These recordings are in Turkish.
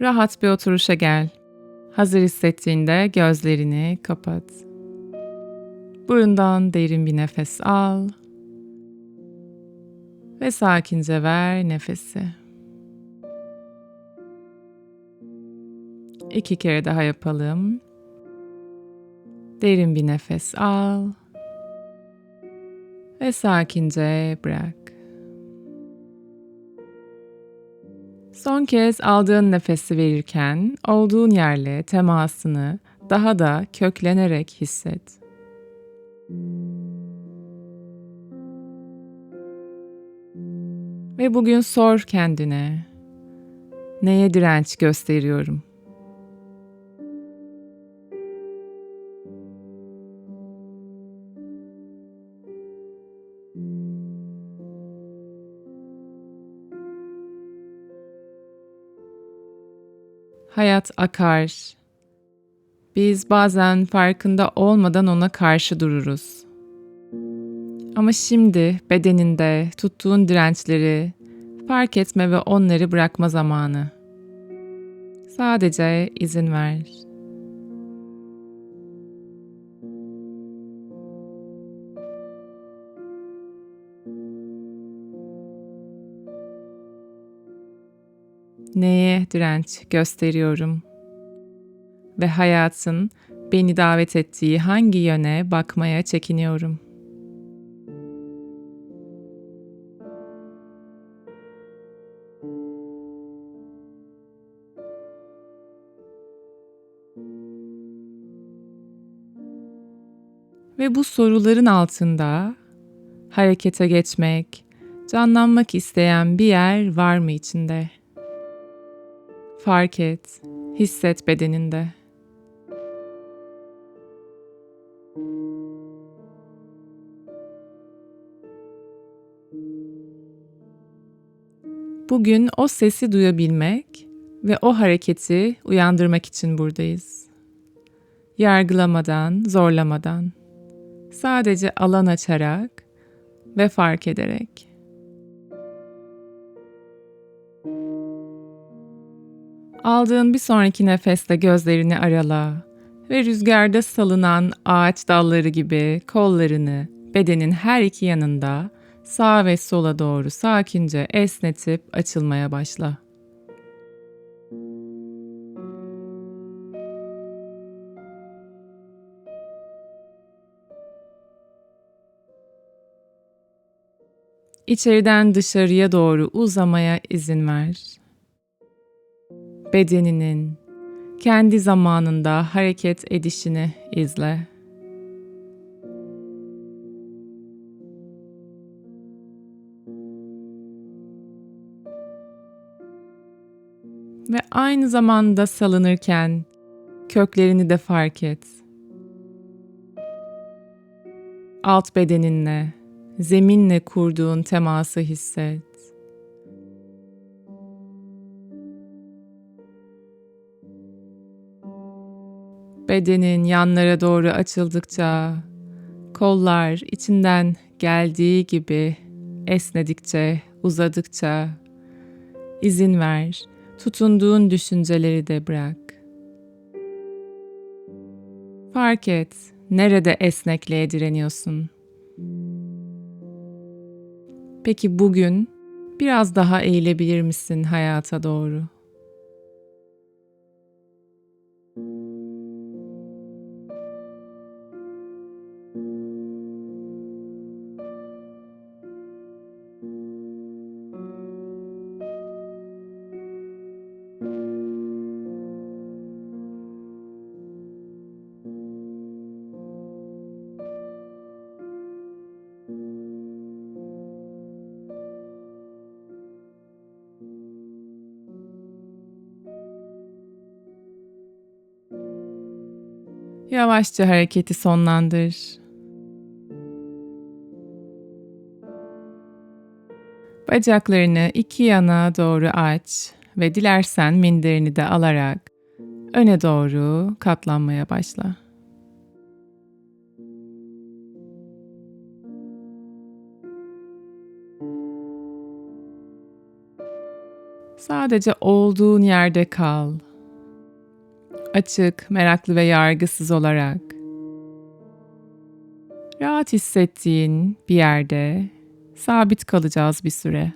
Rahat bir oturuşa gel. Hazır hissettiğinde gözlerini kapat. Burundan derin bir nefes al ve sakince ver nefesi. İki kere daha yapalım. Derin bir nefes al ve sakince bırak. Son kez aldığın nefesi verirken olduğun yerle temasını daha da köklenerek hisset. Ve bugün sor kendine. Neye direnç gösteriyorum? Hayat akar. Biz bazen farkında olmadan ona karşı dururuz. Ama şimdi bedeninde tuttuğun dirençleri fark etme ve onları bırakma zamanı. Sadece izin ver. Neye direnç gösteriyorum? Ve hayatın beni davet ettiği hangi yöne bakmaya çekiniyorum?'' Ve bu soruların altında harekete geçmek, canlanmak isteyen bir yer var mı içinde? Fark et, hisset bedeninde. Bugün o sesi duyabilmek ve o hareketi uyandırmak için buradayız. Yargılamadan, zorlamadan. Sadece alan açarak ve fark ederek. Aldığın bir sonraki nefeste gözlerini arala ve rüzgarda salınan ağaç dalları gibi kollarını bedenin her iki yanında sağ ve sola doğru sakince esnetip açılmaya başla. İçeriden dışarıya doğru uzamaya izin ver bedeninin kendi zamanında hareket edişini izle. Ve aynı zamanda salınırken köklerini de fark et. Alt bedeninle, zeminle kurduğun teması hisset. Bedenin yanlara doğru açıldıkça, kollar içinden geldiği gibi esnedikçe, uzadıkça izin ver. Tutunduğun düşünceleri de bırak. Fark et nerede esnekliğe direniyorsun. Peki bugün biraz daha eğilebilir misin hayata doğru? Yavaşça hareketi sonlandır. Bacaklarını iki yana doğru aç ve dilersen minderini de alarak öne doğru katlanmaya başla. Sadece olduğun yerde kal. Açık, meraklı ve yargısız olarak. Rahat hissettiğin bir yerde sabit kalacağız bir süre.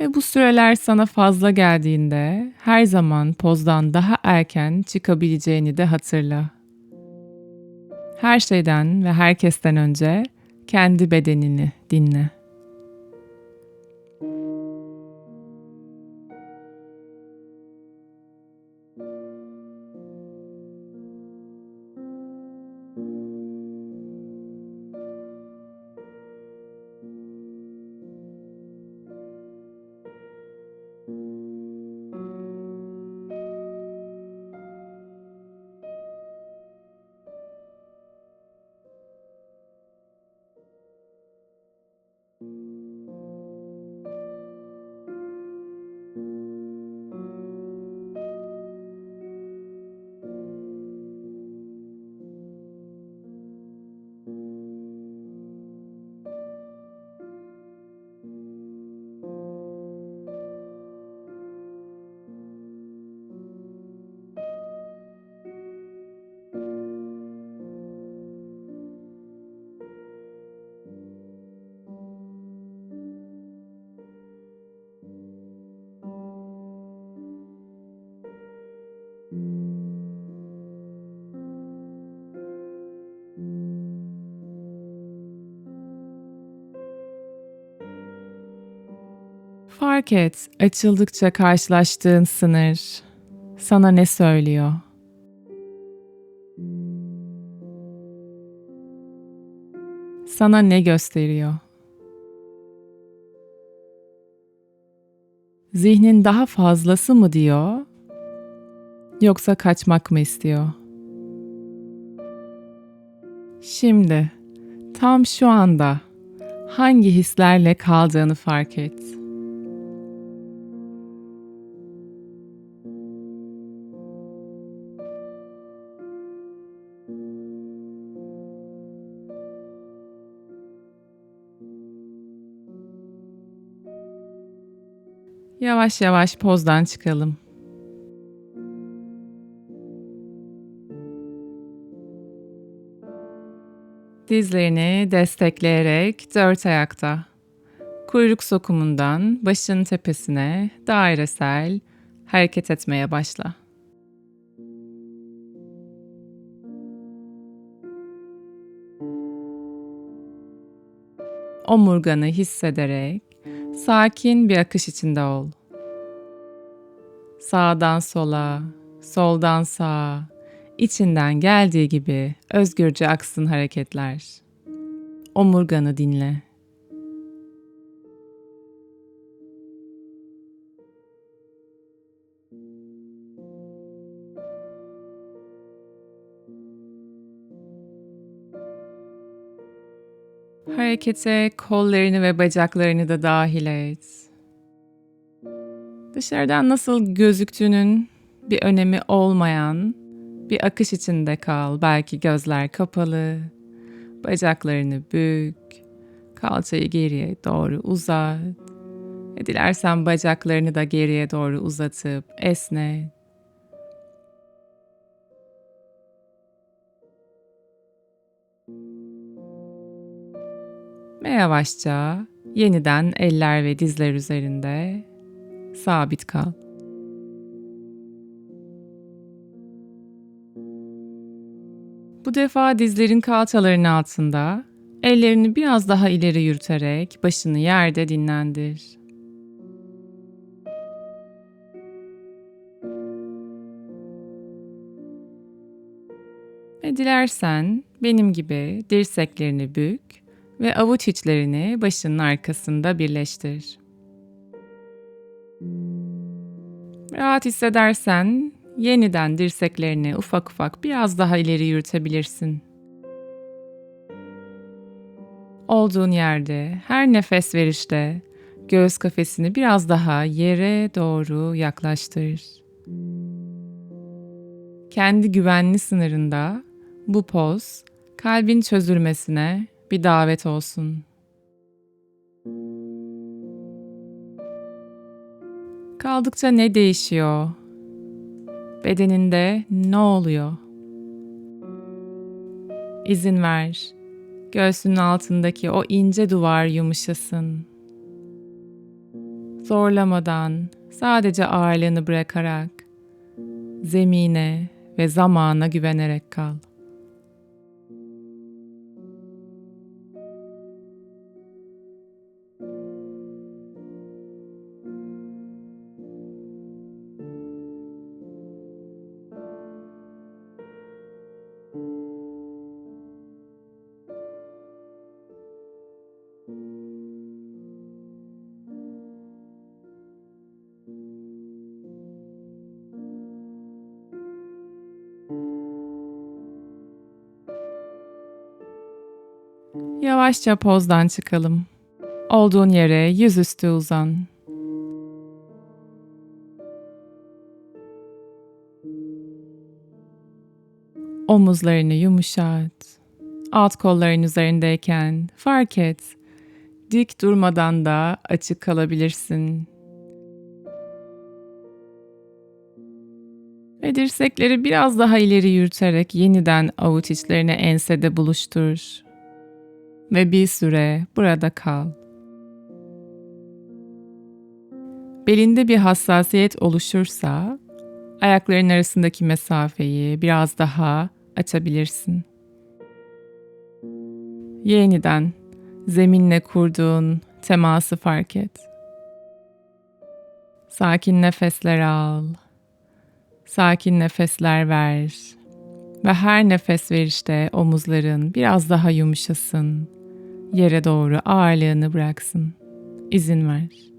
Ve bu süreler sana fazla geldiğinde her zaman pozdan daha erken çıkabileceğini de hatırla. Her şeyden ve herkesten önce kendi bedenini dinle. Fark et, açıldıkça karşılaştığın sınır sana ne söylüyor? Sana ne gösteriyor? Zihnin daha fazlası mı diyor? Yoksa kaçmak mı istiyor? Şimdi, tam şu anda hangi hislerle kaldığını fark et. Yavaş yavaş pozdan çıkalım. Dizlerini destekleyerek dört ayakta. Kuyruk sokumundan başın tepesine dairesel hareket etmeye başla. Omurganı hissederek sakin bir akış içinde ol. Sağdan sola, soldan sağa, içinden geldiği gibi özgürce aksın hareketler. Omurganı dinle. Harekete kollarını ve bacaklarını da dahil et. Dışarıdan nasıl gözüktüğünün bir önemi olmayan bir akış içinde kal. Belki gözler kapalı, bacaklarını bük, kalçayı geriye doğru uzat. Ve dilersen bacaklarını da geriye doğru uzatıp esnet. Ve yavaşça yeniden eller ve dizler üzerinde sabit kal. Bu defa dizlerin kalçaların altında ellerini biraz daha ileri yürüterek başını yerde dinlendir. Ve dilersen benim gibi dirseklerini bük ve avuç içlerini başının arkasında birleştir. Rahat hissedersen yeniden dirseklerini ufak ufak biraz daha ileri yürütebilirsin. Olduğun yerde her nefes verişte göğüs kafesini biraz daha yere doğru yaklaştır. Kendi güvenli sınırında bu poz kalbin çözülmesine bir davet olsun. Kaldıkça ne değişiyor? Bedeninde ne oluyor? İzin ver. Göğsünün altındaki o ince duvar yumuşasın. Zorlamadan, sadece ağırlığını bırakarak, zemine ve zamana güvenerek kal. Yavaşça pozdan çıkalım. Olduğun yere yüzüstü uzan. Omuzlarını yumuşat. Alt kolların üzerindeyken fark et. Dik durmadan da açık kalabilirsin. Ve dirsekleri biraz daha ileri yürüterek yeniden avuç içlerini ensede buluştur ve bir süre burada kal. Belinde bir hassasiyet oluşursa ayakların arasındaki mesafeyi biraz daha açabilirsin. Yeniden zeminle kurduğun teması fark et. Sakin nefesler al. Sakin nefesler ver. Ve her nefes verişte omuzların biraz daha yumuşasın yere doğru ağırlığını bıraksın. İzin ver.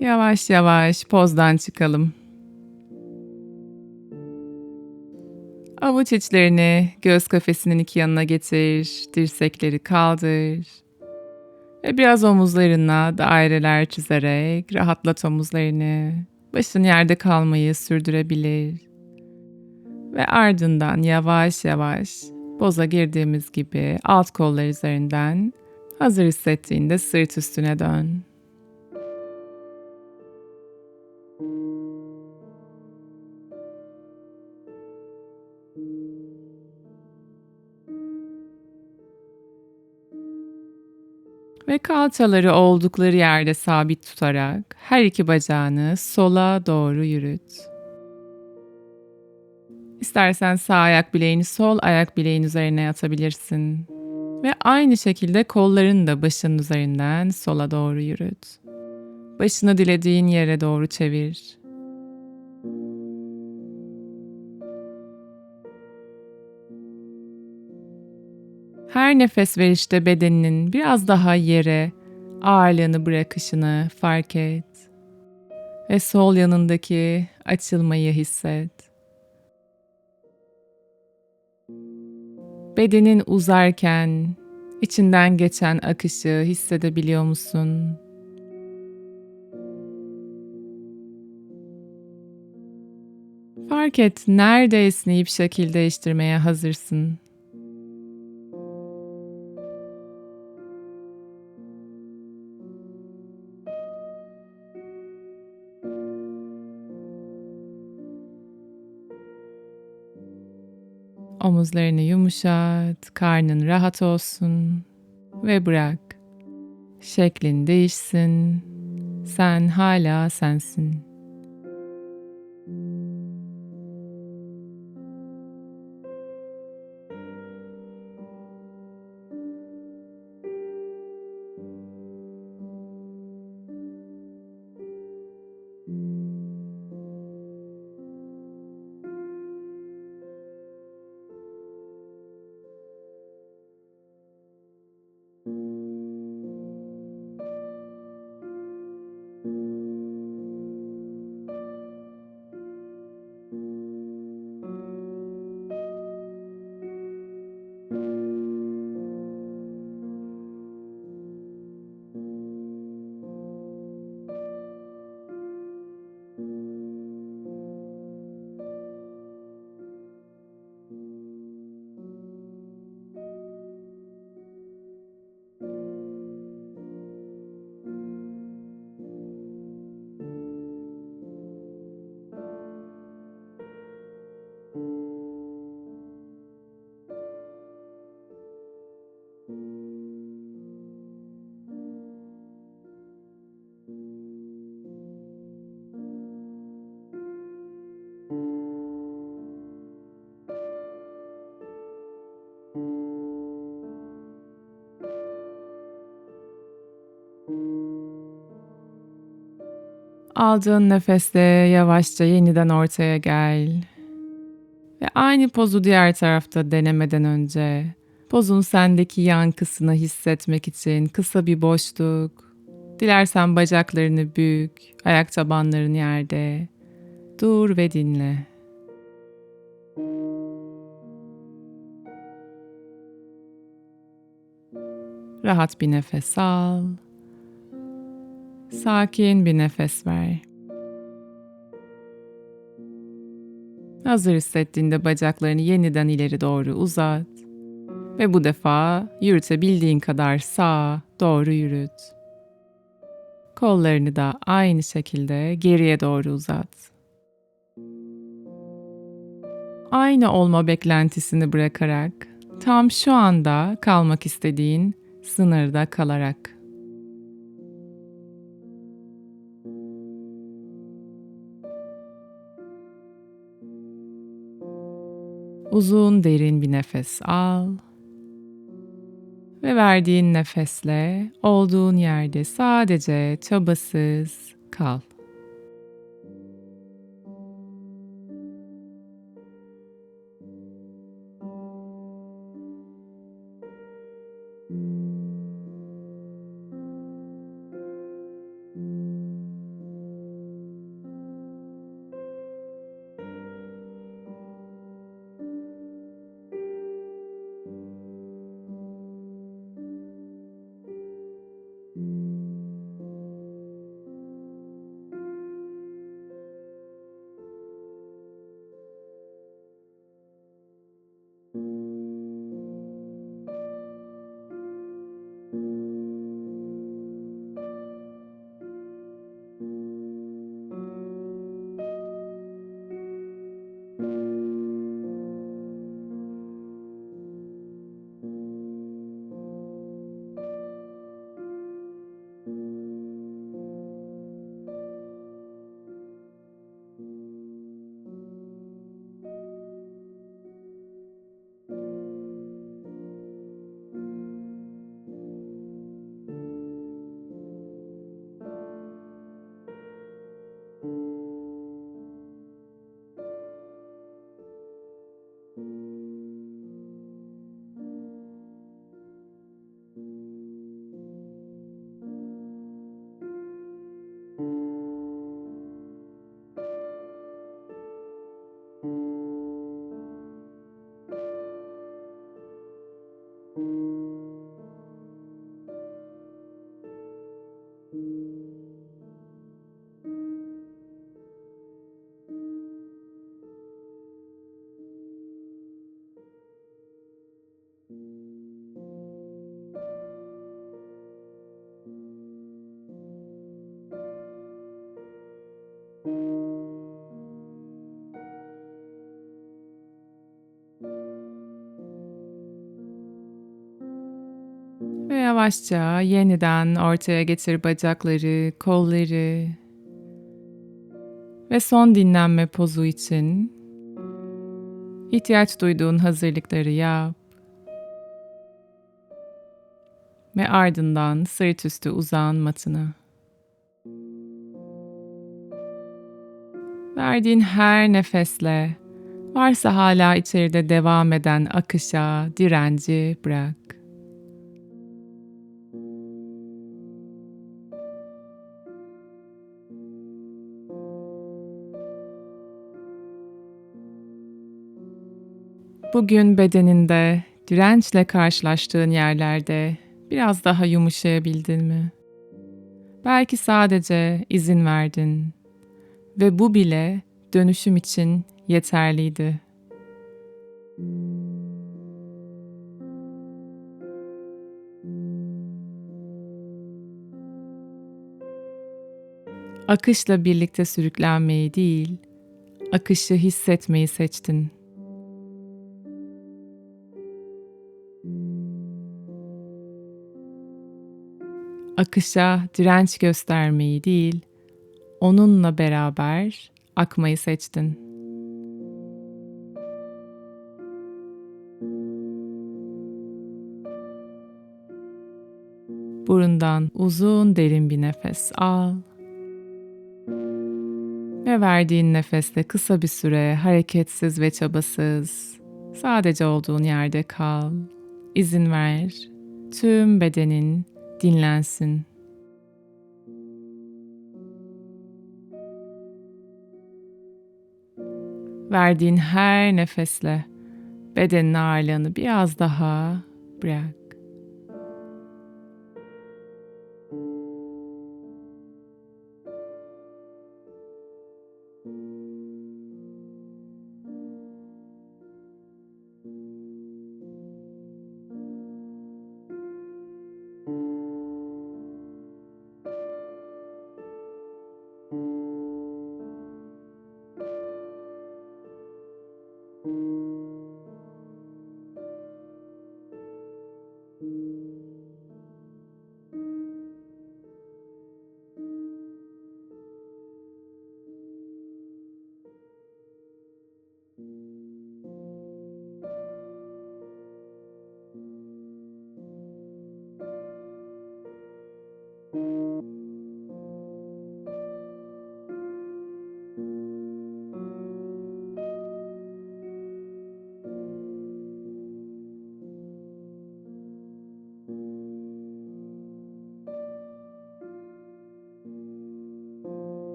Yavaş yavaş pozdan çıkalım. Avuç içlerini göz kafesinin iki yanına getir, dirsekleri kaldır. Ve biraz omuzlarına daireler çizerek rahatlat omuzlarını. Başın yerde kalmayı sürdürebilir. Ve ardından yavaş yavaş boza girdiğimiz gibi alt kollar üzerinden hazır hissettiğinde sırt üstüne dön. Ve kalçaları oldukları yerde sabit tutarak her iki bacağını sola doğru yürüt. İstersen sağ ayak bileğini sol ayak bileğin üzerine yatabilirsin. Ve aynı şekilde kollarını da başının üzerinden sola doğru yürüt. Başını dilediğin yere doğru çevir. Her nefes verişte bedeninin biraz daha yere ağırlığını bırakışını fark et. Ve sol yanındaki açılmayı hisset. Bedenin uzarken içinden geçen akışı hissedebiliyor musun? Fark et nerede esneyip şekil değiştirmeye hazırsın. Omuzlarını yumuşat, karnın rahat olsun ve bırak. Şeklin değişsin. Sen hala sensin. Aldığın nefesle yavaşça yeniden ortaya gel. Ve aynı pozu diğer tarafta denemeden önce pozun sendeki yankısını hissetmek için kısa bir boşluk. Dilersen bacaklarını bük, ayak tabanların yerde. Dur ve dinle. Rahat bir nefes al. Sakin bir nefes ver. Hazır hissettiğinde bacaklarını yeniden ileri doğru uzat ve bu defa yürütebildiğin kadar sağa doğru yürüt. Kollarını da aynı şekilde geriye doğru uzat. Aynı olma beklentisini bırakarak tam şu anda kalmak istediğin sınırda kalarak Uzun derin bir nefes al. Ve verdiğin nefesle olduğun yerde sadece çabasız kal. Yavaşça yeniden ortaya getir bacakları, kolları ve son dinlenme pozu için ihtiyaç duyduğun hazırlıkları yap. Ve ardından sırt üstü uzan matına. Verdiğin her nefesle varsa hala içeride devam eden akışa, direnci bırak. Bugün bedeninde dirençle karşılaştığın yerlerde biraz daha yumuşayabildin mi? Belki sadece izin verdin ve bu bile dönüşüm için yeterliydi. Akışla birlikte sürüklenmeyi değil, akışı hissetmeyi seçtin. Akışa direnç göstermeyi değil, onunla beraber akmayı seçtin. Burundan uzun derin bir nefes al. Ve verdiğin nefeste kısa bir süre hareketsiz ve çabasız sadece olduğun yerde kal. İzin ver. Tüm bedenin dinlensin. Verdiğin her nefesle bedenin ağırlığını biraz daha bırak.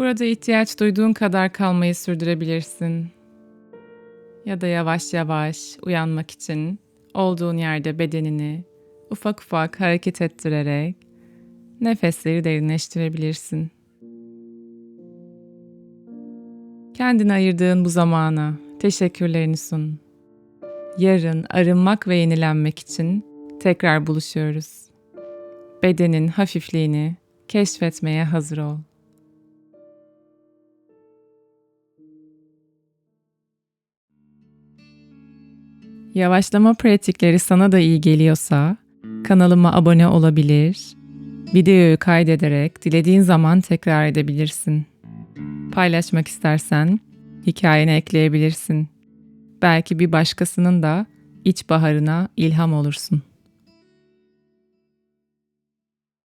Burada ihtiyaç duyduğun kadar kalmayı sürdürebilirsin. Ya da yavaş yavaş uyanmak için olduğun yerde bedenini ufak ufak hareket ettirerek nefesleri derinleştirebilirsin. Kendine ayırdığın bu zamana teşekkürlerini sun. Yarın arınmak ve yenilenmek için tekrar buluşuyoruz. Bedenin hafifliğini keşfetmeye hazır ol. Yavaşlama pratikleri sana da iyi geliyorsa kanalıma abone olabilir, videoyu kaydederek dilediğin zaman tekrar edebilirsin. Paylaşmak istersen hikayene ekleyebilirsin. Belki bir başkasının da iç baharına ilham olursun.